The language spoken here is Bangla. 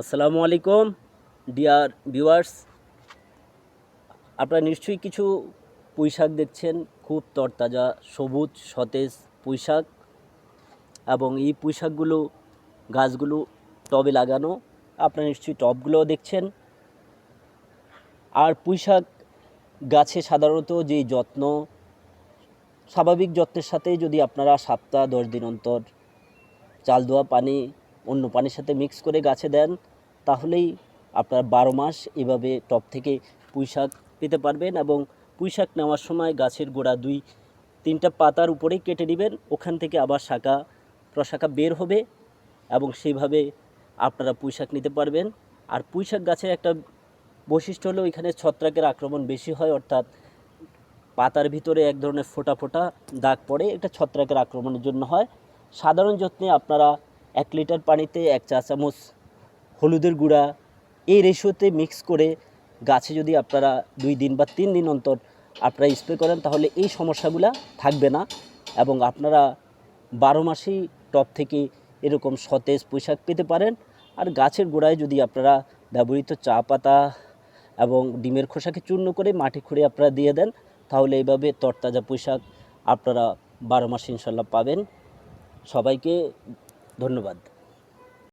আসসালামু আলাইকুম, ডিয়ার ভিউয়ার্স। আপনারা নিশ্চয়ই কিছু পুঁই শাক দেখছেন, খুব তরতাজা, সবুজ, সতেজ পুঁই শাক এবং এই পুঁই শাকগুলো গাছগুলো টবে লাগানো, আপনারা নিশ্চয়ই টবগুলোও দেখছেন। আর পুঁই শাক গাছে সাধারণত যে যত্ন, স্বাভাবিক যত্নের সাথে যদি আপনারা সপ্তাহ দশ দিন অন্তর চাল ধোয়া পানি অন্য পানির সাথে মিক্স করে গাছে দেন, তাহলেই আপনার বারো মাস এভাবে টপ থেকে পুঁই শাক পেতে পারবেন এবং পুঁই শাক নেওয়ার সময় গাছের গোড়া দুই, তিনটা পাতার উপরেই কেটে নেবেন, ওখান থেকে আবার শাখা, প্রশাখা বের হবে এবং সেইভাবে আপনারা পুঁই শাক নিতে পারবেন। আর পুঁই শাক গাছের একটা বৈশিষ্ট্য হলো এখানে ছত্রাকের আক্রমণ বেশি হয়, অর্থাৎ পাতার ভিতরে এক ধরনের ফোটা ফোটা দাগ পড়ে, এটা ছত্রাকের আক্রমণের জন্য হয়। সাধারণ যত্নে আপনারা এক লিটার পানিতে এক চা চামচ হলুদের গুঁড়া। এই রেশিওতে মিক্স করে গাছে যদি আপনারা দুই দিন বা তিন দিন অন্তর আপনারা স্প্রে করেন, তাহলে এই সমস্যাগুলো থাকবে না এবং আপনারা বারো মাসেই টপ থেকে এরকম সতেজ পোশাক পেতে পারেন। আর গাছের গোড়ায় যদি আপনারা ব্যবহৃত চা পাতা এবং ডিমের খোসাকে চূর্ণ করে মাটি খুঁড়ে আপনারা দিয়ে দেন, তাহলে এইভাবে তরতাজা পোশাক আপনারা বারো মাস ইনশাল্লাহ পাবেন। সবাইকে ধন্যবাদ।